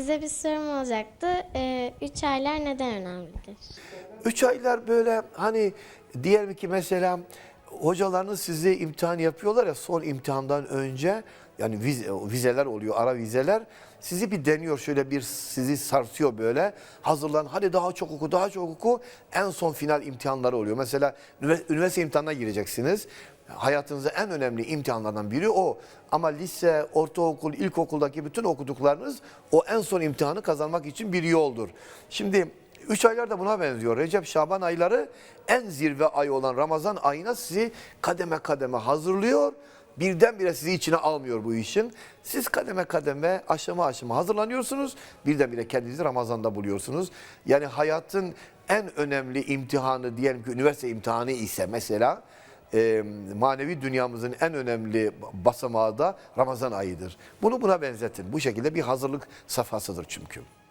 Size bir sorum olacaktı. 3 aylar neden önemlidir? Üç aylar böyle hani diyelim ki mesela hocalarınız size imtihan yapıyorlar ya son imtihandan önce yani vize- vizeler oluyor ara vizeler sizi bir deniyor şöyle bir sizi sarsıyor böyle hazırlan hadi daha çok oku daha çok oku en son final imtihanları oluyor. Mesela ünivers- üniversite imtihanına gireceksiniz hayatınızda en önemli imtihanlardan biri o. Ama lise, ortaokul, ilkokuldaki bütün okuduklarınız o en son imtihanı kazanmak için bir yoldur. Şimdi üç aylar da buna benziyor. Recep, Şaban ayları en zirve ay olan Ramazan ayına sizi kademe kademe hazırlıyor. Birdenbire sizi içine almıyor bu işin. Siz kademe kademe, aşama aşama hazırlanıyorsunuz. Birdenbire kendinizi Ramazan'da buluyorsunuz. Yani hayatın en önemli imtihanı diyelim ki üniversite imtihanı ise mesela e, manevi dünyamızın en önemli basamağı da Ramazan ayıdır. Bunu buna benzetin. Bu şekilde bir hazırlık safhasıdır çünkü.